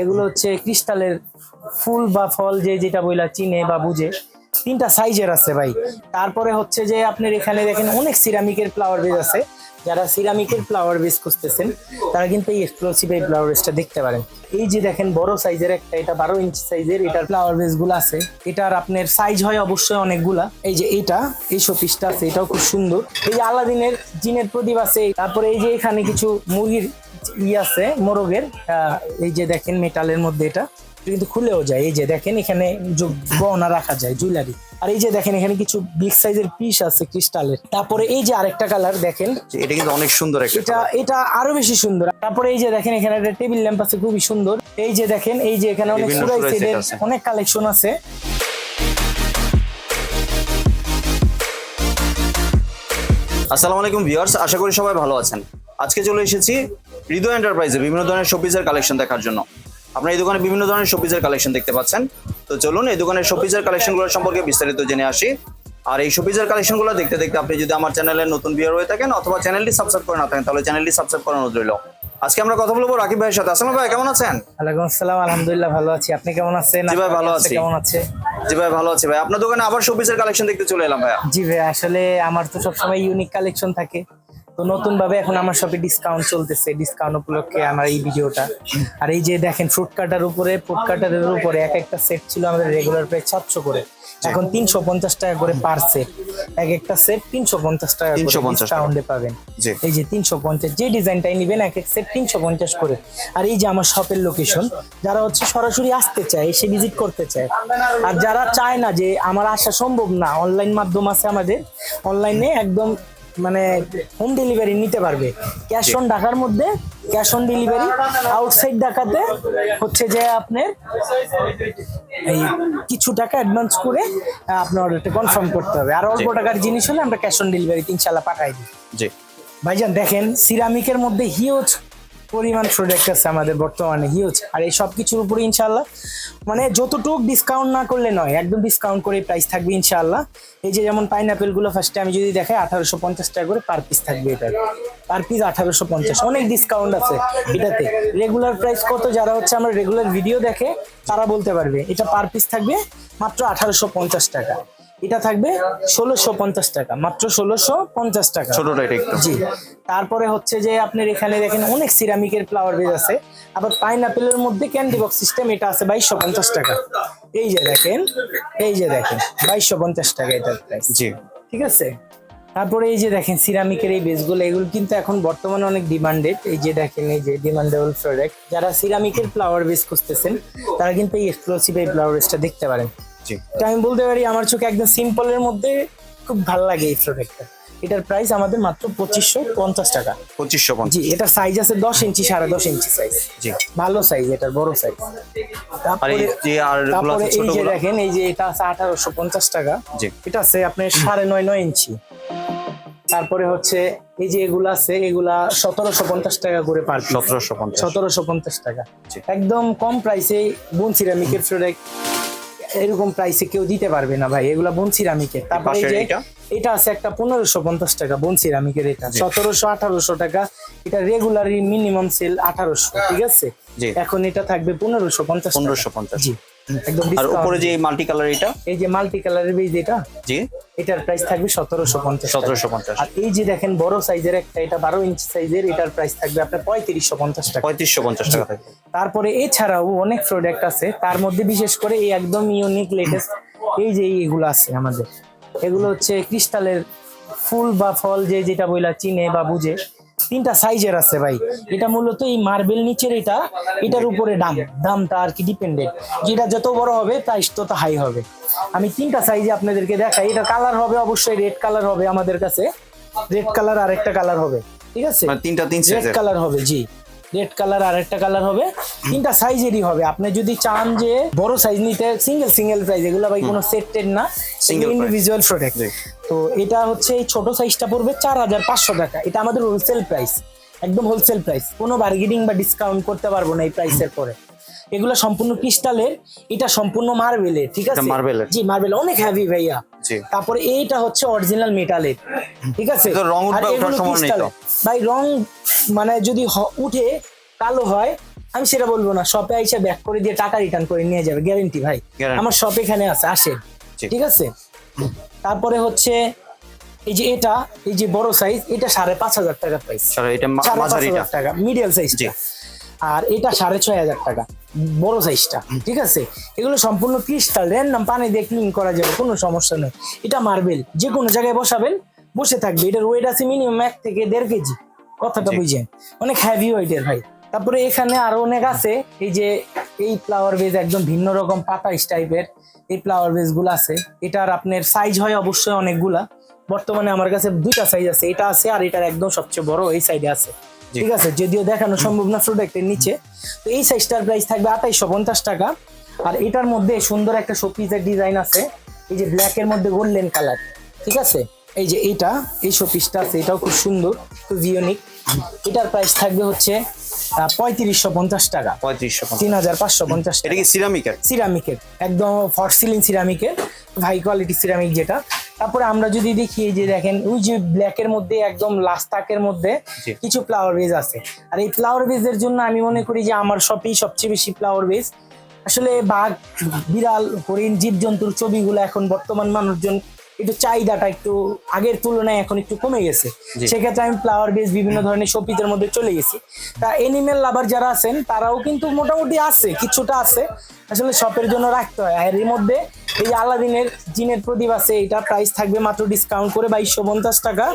এগুলো হচ্ছে ক্রিস্টালের ফুল বা ফল যে যেটা বইলা চিনে বা বুঝে তিনটা সাইজের আছে ভাই। তারপরে হচ্ছে যে আপনার এখানে দেখেন অনেক সিরামিকের ফ্লাওয়ার বেজ আছে। যারা সিরামিকের ফ্লাওয়ার বেস খুঁজতেছেন তারা কিন্তু এই এক্সক্লুসিভ এই ফ্লাওয়ার বেসটা দেখতে পারেন। এই যে দেখেন বড় সাইজের একটা এটা বারো ইঞ্চি সাইজের এটার ফ্লাওয়ার বেসগুলো আছে। এটার আপনার সাইজ হয় অবশ্যই অনেকগুলা। এই যে এইটা এই শোপিসটা আছে এটাও খুব সুন্দর। এই যে আলাদিনের জিনের প্রদীপ আছে তারপরে এই যে এখানে কিছু মুরগির ই আছে মোরগের এই যে দেখেন মেটালের মধ্যে এটা কিন্তু খুলেও যায়। এই যে দেখেন এখানে গহনা রাখা যায় জুয়েলারি। আর এই যে দেখেন এখানে কিছু বিগ সাইজের পিস আছে ক্রিস্টালের। তারপরে এই যে আরেকটা কালার দেখেন এটা কিন্তু অনেক সুন্দর একটা এটা এটা আরও বেশি সুন্দর। তারপরে এই যে দেখেন এখানে একটা টেবিল ল্যাম্প আছে খুবই সুন্দর। এই যে দেখেন এই যে এখানে অনেক সুরাই সুরাই সেটের অনেক কালেকশন আছে। আসসালামু আলাইকুম ভিউয়ার্স আশা করি সবাই ভালো আছেন। আজকে চলে এসেছি হৃদয় এন্টারপ্রাইজে বিভিন্ন ধরনের শোপিসের কালেকশন দেখার জন্য। আপনারা এই দোকানে বিভিন্ন ধরনের শোপিসের কালেকশন দেখতে পাচ্ছেন। তো চলুন এই দোকানের শোপিসের কালেকশনগুলো সম্পর্কে বিস্তারিত জেনে আসি। আর এই শোপিসের কালেকশনগুলো দেখতে দেখতে আপনি যদি আমার চ্যানেলের নতুন ভিউয়ার হয়ে থাকেন অথবা চ্যানেলটি সাবস্ক্রাইব করে না থাকেন তাহলে চ্যানেলটি সাবস্ক্রাইব করানো রইল। আজকে আমরা কথা বলব রাকিব ভাইয়ের সাথে। আসসালাম ভাই কেমন আছেন? ওয়ালাইকুম আসসালাম আলহামদুলিল্লাহ ভালো আছি। আপনি কেমন আছেন? জি ভাই, ভালো আছি। কেমন আছে? জি ভাই ভালো আছি ভাই। আপনার দোকানে আবার শোপিসের কালেকশন দেখতে চলে এলাম ভাই জি ভাই আসলে আমার তো সবসময় ইউনিক কালেকশন থাকে। তো নতুন ভাবে এখন আমার শপে ডিসকাউন্ট চলতেছে ডিসকাউন্ট উপলক্ষে আমার এই ভিডিওটা। আর এই যে দেখেন ফ্রুট কাটার উপরে ফ্রুট কাটারের উপরে এক একটা সেট ছিল আমাদের রেগুলার প্রাইস সাতশো করে। এখন তিনশো পঞ্চাশ টাকা করে পার সেট এক একটা সেট তিনশো পঞ্চাশ টাকা 350 ডিসকাউন্টে পাবেন। এই যে তিনশো পঞ্চাশ যে ডিজাইনটাই নিবেন এক এক সেট তিনশো পঞ্চাশ করে। আর এই যে আমার শপের লোকেশন যারা হচ্ছে সরাসরি আসতে চায় এসে ভিজিট করতে চায়। আর যারা চায় না যে আমার আসা সম্ভব না অনলাইন মাধ্যম আছে আমাদের অনলাইনে একদম মানে হোম ডেলিভারি নিতে পারবে। ক্যাশ অন ঢাকার মধ্যে ক্যাশ অন ডেলিভারি আউটসাইড ঢাকাতে হচ্ছে যে আপনার এই কিছু টাকা অ্যাডভান্স করে আপনার অর্ডারটা কনফার্ম করতে হবে। আর অল্প টাকার জিনিস হলে আমরা ক্যাশ অন ডেলিভারি ইনশাল্লাহ পাঠাই দিই। জি। ভাইজান দেখেন সিরামিকের মধ্যে হিউজ পরিমাণ প্রোডাক্ট আছে আমাদের বর্তমানে হিউজ আর এই সব কিছুর উপরে ইনশাল্লাহ মানে যতটুক ডিসকাউন্ট না করলে নয়, একদম ডিসকাউন্ট করে প্রাইস থাকবে ইনশাল্লাহ এই যে যেমন পাইনাপেলগুলো ফার্স্টে আমি যদি দেখাই, আঠারোশো পঞ্চাশ টাকা করে পার পিস থাকবে এটা। পার পিস আঠারোশো পঞ্চাশ, অনেক ডিসকাউন্ট আছে এটাতে। রেগুলার প্রাইস কত, যারা হচ্ছে আমার রেগুলার ভিডিও দেখে, তারা বলতে পারবে, এটা পার পিস থাকবে মাত্র আঠারোশো পঞ্চাশ টাকা। এটা থাকবে ষোলোশো পঞ্চাশ টাকা মাত্র ষোলোশো পঞ্চাশ টাকা। ছোটটা এটা একটু। জি তারপরে হচ্ছে যে আপনার এখানে দেখেন অনেক সিরামিকের ফ্লাওয়ার বেজ আছে। আবার পাইনাপেলের মধ্যে ক্যান্ডি বক্স সিস্টেম এটা আছে বাইশশো পঞ্চাশ টাকা। এই যে দেখেন এই যে দেখেন বাইশশো পঞ্চাশ টাকা এটার প্রাইস জি। ঠিক আছে? তারপরে এই যে দেখেন সিরামিকের এই বেসগুলো এগুলো কিন্তু এখন বর্তমানে অনেক ডিমান্ডেড এই যে দেখেন এই যে ডিমান্ডেবল প্রোডাক্ট যারা সিরামিকের ফ্লাওয়ার বেস খুঁজতেছেন তারা কিন্তু এই এক্সক্লুসিভ এই ফ্লাওয়ার বেসটা দেখতে পারেন। জি এটা আমি বলতে পারি আমার চোখে একদম সিম্পলের মধ্যে খুব ভালো লাগে এই প্রোডাক্টটা এটার প্রাইস আমাদের মাত্র পঁচিশশো পঞ্চাশ টাকা। পঁচিশশো জি এটার সাইজ আছে দশ ইঞ্চি সাড়ে দশ ইঞ্চি সাইজ জি। ভালো সাইজ এটার বড় সাইজ তারপরে এই যে দেখেন এই যে এটা আছে আঠারোশো পঞ্চাশ টাকা। জি। এটা আছে আপনার সাড়ে নয় নয় ইঞ্চি তারপরে হচ্ছে এই যে এগুলা আছে এগুলা সতেরোশো পঞ্চাশ টাকা করে পার সতেরোশো পঞ্চাশ। সতেরোশো পঞ্চাশ টাকা। একদম কম প্রাইসে বোন সিরামিকের প্রোডাক্ট এরকম প্রাইসে কেউ দিতে পারবে না ভাই এগুলা বোন সিরামিকের তারপরে যে এটা আছে একটা পনেরোশো পঞ্চাশ টাকা বোন সিরামিকের এটা। সতেরোশো আঠারোশো টাকা। এটা রেগুলারি মিনিমাম সেল আঠারোশো ঠিক আছে? এখন এটা থাকবে পনেরোশো পঞ্চাশ পনেরোশো পঞ্চাশ। জি। একদম আর উপরে যে মাল্টি কালার এটা এই যে মাল্টি কালারের বীজ এটা? জি। এটার প্রাইস থাকবে সতেরোশো পঞ্চাশ টাকা। সতেরোশো পঞ্চাশ। আর এই যে দেখেন বড় সাইজের একটা এটা বারো ইঞ্চি সাইজের এটার প্রাইস থাকবে আপনার পঁয়ত্রিশশো পঞ্চাশ টাকা। পঁয়ত্রিশশো পঞ্চাশ টাকা থাকবে। তারপরে এছাড়াও অনেক প্রোডাক্ট আছে তার মধ্যে বিশেষ করে এই একদম ইউনিক লেটেস্ট এই যে এইগুলো আছে আমাদের। এগুলো হচ্ছে ক্রিস্টালের ফুল বা ফল যে যেটা বইলা চিনে বা বুঝে তিনটা সাইজের আছে ভাই। এটা মূলত এই মার্বেল নিচের এটা এটার উপরে দাম। দামটা আর কি ডিপেন্ডেন্ট যেটা যত বড় হবে প্রাইস তত হাই হবে। আমি তিনটা সাইজে আপনাদেরকে দেখাই। এটা কালার হবে অবশ্যই রেড কালার হবে আমাদের কাছে। রেড কালার আরেকটা কালার হবে। ঠিক আছে? মানে তিনটা তিন রেড কালার হবে জি। রেড কালার আর একটা কালার হবে। তিনটা সাইজেরই হবে। আপনি যদি চান যে বড় সাইজ নিতে সিঙ্গেল সিঙ্গেল প্রাইস এগুলো ভাই কোনো সেটেড না। সিঙ্গেল ইন্ডিভিজুয়াল প্রোডাক্ট তো এটা হচ্ছে এই ছোট সাইজটা পড়বে চার হাজার পাঁচশো টাকা। এটা আমাদের হোলসেল প্রাইস একদম হোলসেল প্রাইস কোনো বার্গেনিং বা ডিসকাউন্ট করতে পারব না এই প্রাইসের পরে। এগুলো সম্পূর্ণ ক্রিস্টালের এটা সম্পূর্ণ মার্বেলের ঠিক আছে? এটা মার্বেলের। জি মার্বেল অনেক হেভি ভাইয়া। তারপরে এইটা হচ্ছে অরিজিনাল মেটালের ঠিক আছে? রং। ভাই রং মানে যদি উঠে কালো হয় আমি সেটা বলব না শপে আইসা ব্যাক করে দিয়ে টাকা রিটার্ন করে নিয়ে যাবে গ্যারেন্টি ভাই। আমার শপ এখানে আছে আসে ঠিক আছে? তারপরে হচ্ছে এই যে এটা এই যে বড় সাইজ এটা সাড়ে পাঁচ হাজার টাকা প্রাইস সাড়ে পাঁচ হাজার টাকা মিডিয়াম। সাইজটা আর এটা সাড়ে ছয় হাজার টাকা। বড় সাইজটা ঠিক আছে? এগুলো সম্পূর্ণ ক্রিস্টাল র্যান্ডাম পানি দিয়ে ক্লিন করা যাবে কোনো সমস্যা নেই। এটা মার্বেল যে কোনো জায়গায় বসাবেন বসে থাকবে। এটার ওয়েট আছে মিনিমাম এক থেকে দেড় কেজি কথাটা জি। বুঝেন? অনেক হ্যাভি ওয়েটের ভাই। তারপরে এখানে আরও অনেক আছে এই যে এই ফ্লাওয়ার বেজ একদম ভিন্ন রকম পাতা টাইপের এই ফ্লাওয়ার বেজগুলো আছে। এটার আপনার সাইজ হয় অবশ্যই অনেকগুলা। বর্তমানে আমার কাছে দুইটা সাইজ আছে এটা আছে আর এটার একদম সবচেয়ে বড় এই সাইডে আছে। ঠিক আছে? যদিও দেখানো সম্ভব না প্রোডাক্টের নিচে। তো এই সাইজটার প্রাইস থাকবে আঠাইশশো পঞ্চাশ টাকা। আর এটার মধ্যে সুন্দর একটা শোপিসের ডিজাইন আছে। এই যে ব্ল্যাক এর মধ্যে গোল্ডেন কালার ঠিক আছে? এই যে এটা এই শোপিসটা আছে। এটাও খুব সুন্দর খুব ইউনিক এটার প্রাইস থাকবে হচ্ছে পঁয়ত্রিশশো পঞ্চাশ টাকা। পঁয়ত্রিশশো তিন হাজার পাঁচশো পঞ্চাশ এটা কি সিরামিকের সিরামিকের একদম ফরসিলিং সিরামিকের হাই কোয়ালিটি সিরামিক যেটা। তারপরে আমরা যদি দেখি এই যে দেখেন ওই যে ব্ল্যাকের মধ্যে একদম লাস্তাকের মধ্যে কিছু ফ্লাওয়ার বেজ আছে। আর এই ফ্লাওয়ার বেজের জন্য আমি মনে করি যে আমার শপেই সবচেয়ে বেশি ফ্লাওয়ার বেজ আসলে বাঘ বিড়াল হরিণ জীবজন্তুর ছবিগুলো এখন বর্তমান মানুষজন একটু চাহিদাটা একটু আগের তুলনায় এখন একটু কমে গেছে। সেক্ষেত্রে আমি ফ্লাওয়ার বেস বিভিন্ন ধরনের শপিজের মধ্যে চলে গেছি। তা এনিমেল লাভার যারা আছেন তারাও কিন্তু মোটামুটি আছে কিছুটা আছে। আসলে শপের জন্য রাখতে হয়। আর এর মধ্যে এই আলাদিনের জিনের প্রদীপ আছে এটা প্রাইস থাকবে মাত্র ডিসকাউন্ট করে বাইশশো পঞ্চাশ টাকা।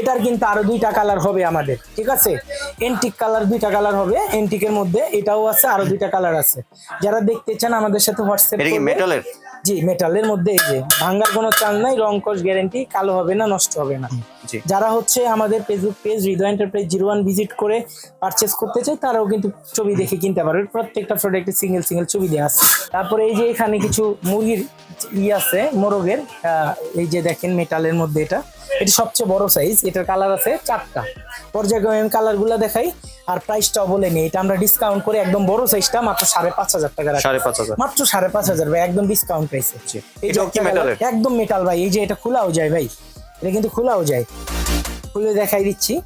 এটার কিন্তু আরও দুইটা কালার হবে আমাদের ঠিক আছে? এন্টিক কালার দুইটা কালার হবে এন্টিকের মধ্যে এটাও আছে আরও দুইটা কালার আছে। যারা দেখতে চান আমাদের সাথে হোয়াটসঅ্যাপ মেটালের জি মেটালের মধ্যে এই যে ভাঙ্গার কোনো চাল নাই রং কস গ্যারেন্টি কালো হবে না নষ্ট হবে না। যারা হচ্ছে আমাদের Facebook page Hriday enterprise zero one visit করে পারচেস করতে চায় তারাও কিন্তু ছবি দেখে কিনতে পারবে। প্রত্যেকটা প্রোডাক্টে সিঙ্গেল সিঙ্গেল ছবি দেওয়া আছে। তারপরে এই যে এখানে কিছু মুরগির ই আছে মোরগের আহ, এই যে দেখেন মেটালের মধ্যে এটা। এটা সবচেয়ে বড় সাইজ এটার কালার আছে চারটা। পর্যায়ক্রমে আমি কালারগুলা দেখাই আর প্রাইসটাও বলে নিই। এটা আমরা ডিসকাউন্ট করে একদম বড় সাইজটা মাত্র সাড়ে পাঁচ হাজার টাকা সাড়ে পাঁচ হাজার। মাত্র সাড়ে পাঁচ হাজার ভাই একদম ডিসকাউন্ট প্রাইসে colour, একদম মেটাল ভাই এই যে এটা খোলাও যায় ভাই। এটা কিন্তু খোলাও যায়। খুলে দেখাই দিচ্ছি।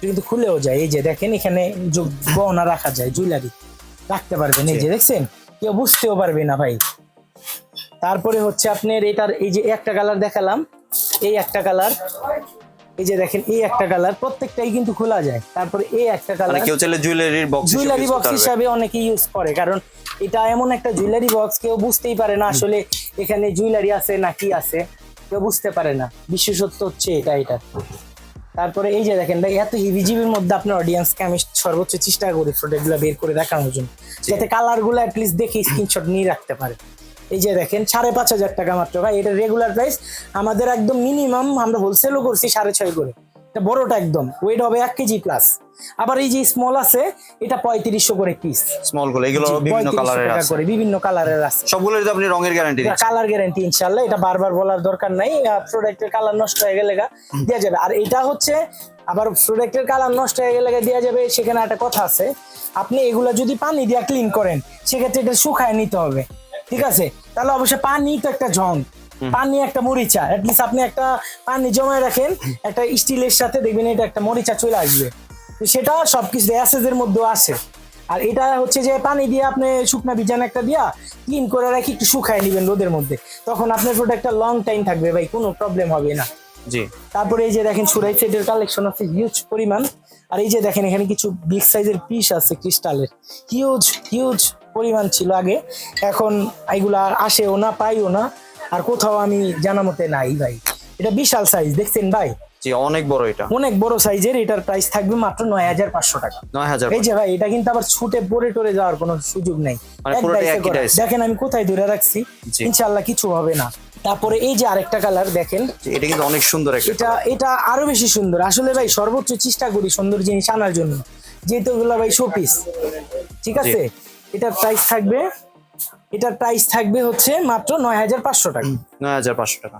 কিন্তু খুলেও যায়। এই যে দেখেন এখানে গহনা রাখা যায় জুয়েলারি রাখতে পারবেন। এই যে দেখছেন? কেউ বুঝতেও পারবে না ভাই। তারপরে হচ্ছে আপনার এটার এই যে একটা কালার দেখালাম। এই একটা কালার। এই যে দেখেন এই একটা কালার প্রত্যেকটাই কিন্তু খোলা যায়। তারপরে এই একটা মানে কালার কেউ চাইলে জুয়েলারির বক্স জুয়েলারি বক্স হিসাবে অনেকে ইউজ করে কারণ এটা এমন একটা জুয়েলারি বক্স কেউ বুঝতেই পারে না আসলে এখানে জুয়েলারি আছে না কি আছে। কেউ বুঝতে পারে না বিশেষত্ব হচ্ছে এটা এটা। তারপরে এই যে দেখেন ভাই এত হিভিজিবির মধ্যে আপনার অডিয়েন্সকে আমি সর্বোচ্চ চেষ্টা করি প্রোডাক্টগুলো বের করে দেখানোর জন্য। যাতে কালারগুলো অ্যাটলিস্ট দেখে স্ক্রিনশট নিয়ে রাখতে পারে। এই যে দেখেন সাড়ে পাঁচ হাজার টাকা মাত্র। ভাই এটা রেগুলার প্রাইস আমাদের একদম মিনিমাম আমরা হোলসেলও করছি সাড়ে ছয় করে। এটা বড়টা একদম ওয়েট হবে এক কেজি প্লাস আবার এই যে স্মল আছে এটা পঁয়ত্রিশশো করে পিস স্মলগুলো এগুলো বিভিন্ন কালারের আছে। করে বিভিন্ন কালারের আছে। সবগুলোর আপনি রঙের গ্যারান্টি কালার গ্যারান্টি ইনশাল্লাহ এটা বারবার বলার দরকার নাই। প্রোডাক্টের কালার নষ্ট হয়ে গেলে দেওয়া যাবে। আর এটা হচ্ছে আবার প্রোডাক্টের কালার নষ্ট হয়ে গেলে দেওয়া যাবে সেখানে একটা কথা আছে। আপনি এগুলা যদি পানি দিয়ে ক্লিন করেন সেক্ষেত্রে এটা শুকায় নিতে হবে। ঠিক আছে? তাহলে অবশ্যই পানি তো একটা ঝং পানি একটা মরিচা। অ্যাটলিস্ট আপনি একটা পানি জমায় রাখেন একটা স্টিলের সাথে দেখবেন এটা একটা মরিচা চলে আসবে। সেটা সবকিছু অ্যাসেজের মধ্যেও আসে আর এটা হচ্ছে যে পানি দিয়ে আপনি শুকনা বিজান একটা দিয়া ক্লিন করে রাখি একটু শুকায় নেবেন রোদের মধ্যে। তখন আপনার প্রোডাক্টটা লং টাইম থাকবে ভাই কোনো প্রবলেম হবে না। জি। তারপরে এই যে দেখেন সুরাই সেটের কালেকশন আছে হিউজ পরিমাণ। আর এই যে দেখেন এখানে কিছু বিগ সাইজের পিস আছে ক্রিস্টালের হিউজ হিউজ পরিমাণ ছিল আগে। এখন এগুলা আর আসেও না পাইও না। আর কোথাও আমি জানা মতে নাই ভাই। এটা বিশাল সাইজ দেখছেন ভাই? জি অনেক বড় এটা। অনেক বড় সাইজের এটার প্রাইস থাকবে মাত্র নয় হাজার পাঁচশো টাকা। নয় হাজার এই যে ভাই এটা কিন্তু আবার ছুটে পড়ে টরে যাওয়ার কোনো সুযোগ নেই। মানে। দেখেন আমি কোথায় ধরে রাখছি। ইনশাল্লাহ কিছু হবে না। তারপরে এই যে আরেকটা কালার দেখেন। এটা কিন্তু অনেক সুন্দর একটা এটা এটা আরও বেশি সুন্দর। আসলে ভাই সর্বোচ্চ চেষ্টা করি সুন্দর জিনিস আনার জন্য। যেহেতু এগুলো ভাই শোপিস ঠিক আছে? এটার প্রাইস থাকবে, এটার প্রাইস থাকবে হচ্ছে মাত্র নয় হাজার পাঁচশো টাকা। নয় হাজার পাঁচশো টাকা।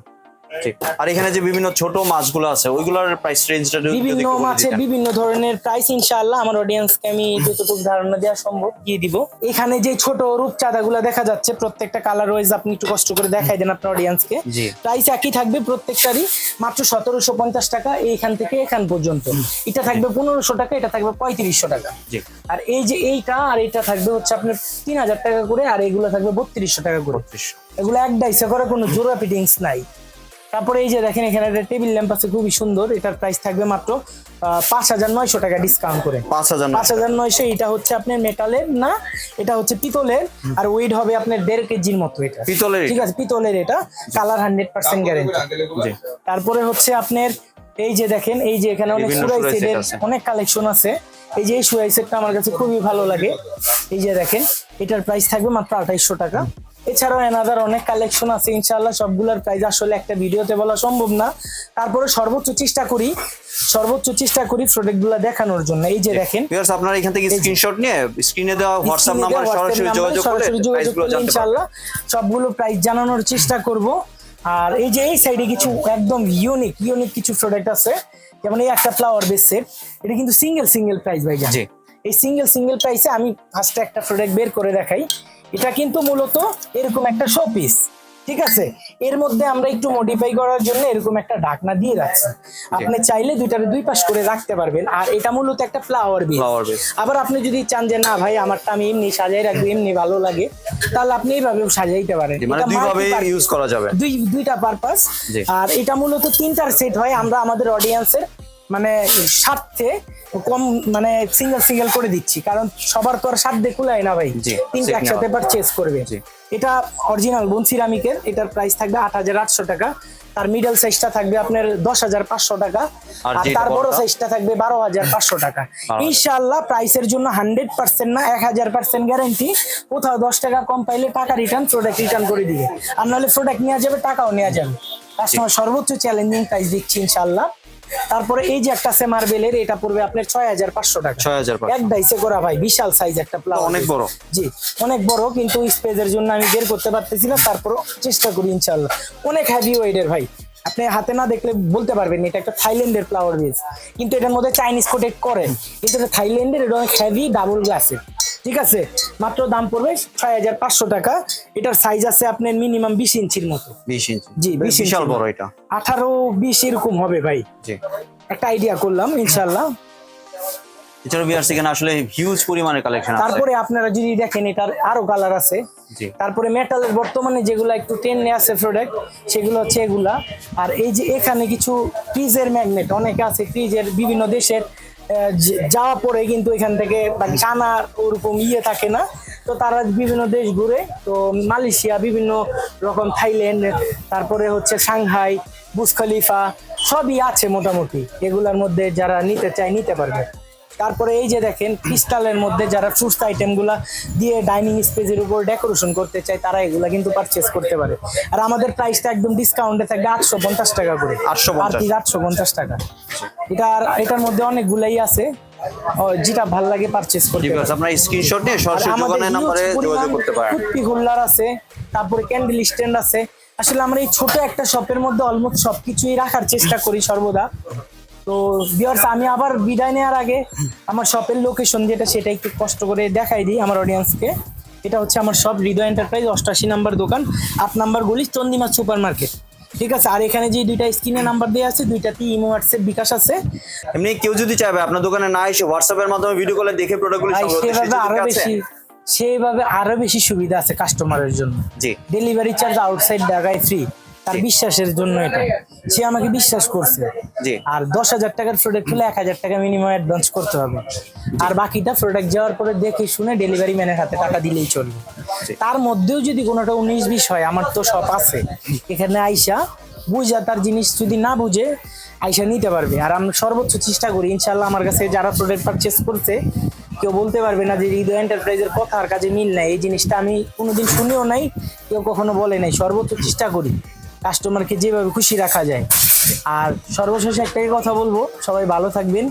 ঠিক। আর এখানে যে বিভিন্ন ছোট মাছগুলো আছে ওইগুলোর প্রাইস রেঞ্জটা বিভিন্ন মাছের বিভিন্ন ধরনের প্রাইস ইনশাআল্লাহ আমার অডিয়েন্সকে আমি যতটুকু ধারণা দেওয়া সম্ভব দিয়ে দিব। এখানে যে ছোট রূপচাঁদাগুলো দেখা যাচ্ছে প্রত্যেকটা কালার ওয়াইজ আপনি একটু কষ্ট করে দেখাই দেন আপনার অডিয়েন্সকে। প্রাইস একই থাকবে প্রত্যেকটারই মাত্র সতেরোশো পঞ্চাশ টাকা এইখান থেকে এখান পর্যন্ত। এটা থাকবে পনেরোশো টাকা এটা থাকবে পঁয়ত্রিশশো টাকা। আর এই যে এইটা আর এইটা থাকবে হচ্ছে আপনার তিন হাজার টাকা করে আর এগুলো থাকবে বত্রিশশো টাকা করে। এগুলো এক ডাইসে করে কোনো জোড়া ফিটিংস নাই। তারপরে এই যে দেখেন এখানে একটা টেবিল ল্যাম্প আছে খুবই সুন্দর। এটার প্রাইস থাকবে মাত্র পাঁচ হাজার নয়শো টাকা ডিসকাউন্ট করে। পাঁচ হাজার পাঁচ হাজার নয়শো এটা হচ্ছে আপনার মেটালের না এটা হচ্ছে পিতলের আর ওয়েট হবে আপনার দেড় কেজির মতো এটা। পিতলের? ঠিক আছে পিতলের এটা কালার হান্ড্রেড পার্সেন্ট গ্যারেন্টি তারপরে হচ্ছে আপনার এই যে দেখেন এই যে এখানে অনেক সুরাই সেটের অনেক কালেকশন আছে। এই যে এই সুরাই সেটটা আমার কাছে খুবই ভালো লাগে। এই যে দেখেন এটার প্রাইস থাকবে মাত্র আঠাইশশো টাকা। এছাড়াও এনাদার অনেক কালেকশন আছে ইনশাআল্লাহ সবগুলোর প্রাইস আসলে একটা ভিডিওতে বলা সম্ভব না। তারপরে সর্বোচ্চ চেষ্টা করি সর্বোচ্চ চেষ্টা করি প্রোডাক্টগুলো দেখানোর জন্য। এই যে দেখেন। ভিউয়ার্স আপনারা এখান থেকে স্ক্রিনশট নিয়ে স্ক্রিনে দেওয়া হোয়াটসঅ্যাপ নাম্বার সরাসরি যোগাযোগ করলে প্রাইসগুলো জানতে ইনশাআল্লাহ সবগুলো প্রাইস জানানোর চেষ্টা করব। আর এই যে এই সাইডে কিছু একদম ইউনিক ইউনিক কিছু প্রোডাক্ট আছে। যেমন এই একটা ফ্লাওয়ার বেস সেট এটা কিন্তু সিঙ্গেল সিঙ্গেল প্রাইস ভাই জি। এই সিঙ্গেল সিঙ্গেল প্রাইসে আমি ফার্স্টে একটা প্রোডাক্ট বের করে দেখাই। এটা কিন্তু মূলত এরকম একটা শো পিস ঠিক আছে? এর মধ্যে আমরা একটু মডিফাই করার জন্য এরকম একটা ঢাকনা দিয়ে রাখছি। আপনি চাইলে দুইটারে দুই পাশ করে রাখতে পারবেন আর এটা মূলত একটা ফ্লাওয়ার বেস আবার আপনি যদি চান যে না ভাই আমারটা আমি এমনি সাজাই রাখব এমনি ভালো লাগে তাহলে আপনি এইভাবেও সাজাইতে পারেন। মানে দুইভাবে ইউজ করা যাবে। দুই দুইটা পারপাস আর এটা মূলত তিনটার সেট হয়। আমরা আমাদের অডিয়েন্সের মানে স্বার্থে কম মানে সিঙ্গেল সিঙ্গেল করে দিচ্ছি। কারণ সবার তো আর সাধ্যে কুলায় না ভাই। তিনটা একসাথে। পারচেজ করবে। এটা অরিজিনাল বোন সিরামিকের এটার প্রাইস থাকবে আট হাজার আটশো টাকা। তার মিডল সাইজটা থাকবে আপনার দশ হাজার পাঁচশো টাকা। আর তার বড় সাইজটা থাকবে বারো হাজার পাঁচশো টাকা। ইনশাআল্লাহ প্রাইসের জন্য হান্ড্রেড পার্সেন্ট না এক হাজার পার্সেন্ট গ্যারেন্টি কোথাও দশ টাকা কম পাইলে টাকা রিটার্ন প্রোডাক্ট রিটার্ন করে দিবে। আর নাহলে প্রোডাক্ট নেওয়া যাবে টাকাও নেওয়া যাবে। কাস্টমার সর্বোচ্চ চ্যালেঞ্জিং প্রাইস দিচ্ছি ইনশাআল্লাহ। তারপরে এই যে একটা আছে মার্বেলের এটা পড়বে আপনার ছয় হাজার পাঁচশো টাকা। 6500 এক ডাইসে করা ভাই বিশাল সাইজ একটা প্লাওয়ার অনেক বড়। জি অনেক বড় কিন্তু স্পেসের জন্য আমি বের করতে পারতেছি না তারপর চেষ্টা করি ইনশাল্লাহ অনেক হ্যাভি ওয়েটের ভাই। আপনি হাতে না দেখলে বলতে পারবেন এটা একটা থাইল্যান্ডের ফ্লাওয়ার বেস কিন্তু এটার মধ্যে চাইনিজ কোটেড করেন কিন্তু এটা থাইল্যান্ডের এটা অনেক হ্যাভি ডাবল গ্লাসের ঠিক আছে? মাত্র দাম পড়বে ছয় হাজার পাঁচশো টাকা। এটার সাইজ আছে আপনার মিনিমাম বিশ ইঞ্চির মতো। বিশ ইঞ্চি। জি, বেশ 20 বিশাল ইঞ্চি। বড় এটা। আঠারো বিশ এরকম হবে ভাই। জি। একটা আইডিয়া করলাম ইনশাল্লাহ আসলে হিউজ পরিমাণের কালেকশন আছে। তারপরে আপনারা যদি দেখেন এটার আরও কালার আছে। তারপরে মেটালের বর্তমানে যেগুলো একটু টেনে আছে প্রোডাক্ট সেগুলো হচ্ছে এগুলা। আর এই যে এখানে কিছু ফ্রিজের ম্যাগনেট অনেকে আছে ফ্রিজের বিভিন্ন দেশের যাওয়া পরে কিন্তু এখান থেকে জানার ওরকম ইয়ে থাকে না। তো তারা বিভিন্ন দেশ ঘুরে, তো মালয়েশিয়া, বিভিন্ন রকম থাইল্যান্ড, তারপরে হচ্ছে সাংহাই বুসখলিফা সবই আছে মোটামুটি। এগুলার মধ্যে যারা নিতে চায়, নিতে পারবে। তারপরে এই যে দেখেন ক্রিস্টালের মধ্যে যারা ফ্রুটস আইটেমগুলা দিয়ে ডাইনিং স্পেসের উপর ডেকোরেশন করতে চায় তারা এগুলা কিন্তু পারচেস করতে পারে। আর আমাদের প্রাইসটা একদম ডিসকাউন্টে থাকবে আটশো পঞ্চাশ টাকা করে। 850 আটশো পঞ্চাশ টাকা। এটা আর এটার মধ্যে অনেকগুলাই আছে। যেটা ভালো লাগে করতে আপনারা স্ক্রিনশট নিয়ে সরাসরি আমাদের দোকানের huge যোগাযোগ করতে পারেন। কুপ্পি হোল্ডার আছে তারপরে ক্যান্ডেল স্ট্যান্ড আছে। আসলে আমরা এই ছোট একটা শপের মধ্যে অলমোস্ট সবকিছুই রাখার চেষ্টা করি সর্বদা। তো ভিউয়ার্স আমি আবার বিদায় নেওয়ার আগে আমার শপের লোকেশন যেটা সেটা একটু কষ্ট করে দেখাই দিই আমার অডিয়েন্সকে এটা হচ্ছে আমার সব হৃদয় এন্টারপ্রাইজ অষ্টাশি নাম্বার দোকান আট নাম্বার গলি চন্দিমা সুপার মার্কেট ঠিক আছে? আর এখানে যে দুইটা স্ক্রিনে নাম্বার দেওয়া আছে দুইটাতে ইমো হোয়াটসঅ্যাপ বিকাশ আছে। এমনি কেউ যদি চাইবে আপনার দোকানে না এসে হোয়াটসঅ্যাপের মাধ্যমে ভিডিও কলে দেখে প্রোডাক্টগুলো সংগ্রহ করতে সেভাবে আরও বেশি সেভাবে আরও বেশি সুবিধা আছে কাস্টমারের জন্য। জি। ডেলিভারি চার্জ আউটসাইড ঢাকায় ফ্রি তার বিশ্বাসের জন্য এটা। সে আমাকে বিশ্বাস করছে। আর দশ হাজার টাকার প্রোডাক্ট হলে এক হাজার টাকা মিনিমাম অ্যাডভান্স করতে হবে। আর বাকিটা প্রোডাক্ট যাওয়ার পরে দেখে শুনে ডেলিভারি ম্যানের হাতে টাকা দিলেই চলবে। তার মধ্যেও যদি কোনোটা উনিশ বিশ হয় আমার তো সব আছে। এখানে আইসা বুঝা তার জিনিস যদি না বুঝে আইসা নিতে পারবে। আর আমি সর্বোচ্চ চেষ্টা করি ইনশাল্লাহ আমার কাছে যারা প্রোডাক্ট পারচেস করছে কেউ বলতে পারবে না যে হৃদয় এন্টারপ্রাইজের কথা আর কাজে মিল নাই। এই জিনিসটা আমি কোনোদিন শুনেও নাই কেউ কখনো বলে নাই। সর্বোচ্চ চেষ্টা করি। কাস্টমারকে যেভাবে খুশি রাখা যায়। আর সর্বশেষ একটাই কথা বলব সবাই ভালো থাকবেন।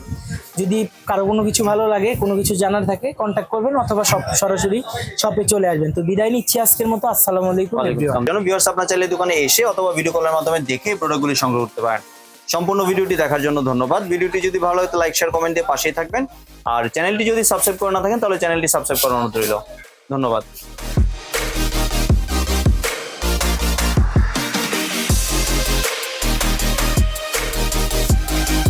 যদি কারও কোনো কিছু ভালো লাগে কোনো কিছু জানার থাকে কন্ট্যাক্ট করবেন অথবা সব সরাসরি শপে চলে আসবেন। তো বিদায় নিচ্ছি আজকের মতো আসসালামু আলাইকুম ভিউয়ার্স আপনার চাইলে দোকানে এসে অথবা ভিডিও কলের মাধ্যমে দেখে প্রোডাক্টগুলি সংগ্রহ করতে পারেন। সম্পূর্ণ ভিডিওটি দেখার জন্য ধন্যবাদ। ভিডিওটি যদি ভালো হয় তো লাইক শেয়ার কমেন্ট দিয়ে পাশেই থাকবেন। আর চ্যানেলটি যদি সাবস্ক্রাইব করে না থাকেন তাহলে চ্যানেলটি সাবস্ক্রাইব করার অনুরোধ রইল। ধন্যবাদ।